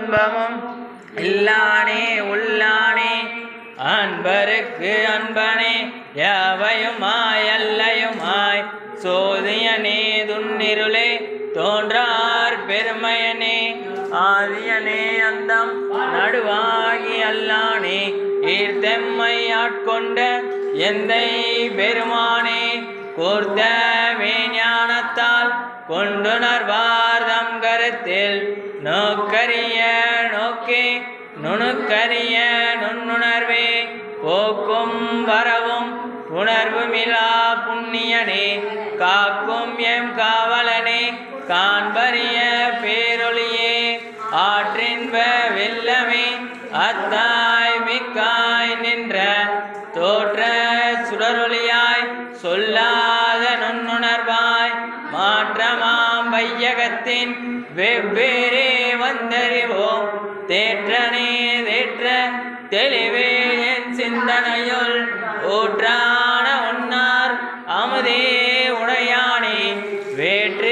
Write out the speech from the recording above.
இன்பமும் இல்லானே உள்ளானே. அன்பருக்கு அன்பனே யாவையுமாய் அல்லையுமாய். சோதியனே துன்னிருளே தோன்றார் பெருமையனே. ஆதியனே அந்தம் நடுவாகி அல்லானே. ஈர்த்தெம்மை ஆட்கொண்ட எந்தை பெருமானே. கூர்த்த வேஞானத்தால் கொண்டுணர்வா தம் நோக்கரிய நோக்கே நுணுக்கரிய நுண்ணுணர்வே போக்கும் வரவும் உணர்வுமிலா புண்ணியனே காக்கும் எம் காவலனே காண்பறிய பேரொழியே ஆற்றின்ப வெல்லமே அத்தாய் மிக்காய் நின்ற தோற்ற சுடரொளியாய் சொல்லாத நுண்ணுணர்வாய் மாற்றமாம் வையகத்தின் வெவ்வேறே வந்தறிவோம். தேற்றனே தேற்ற தெளிவே என் சிந்தனையுள் ஊற்றான உன்னார். அமுதே உடையானே வேற்று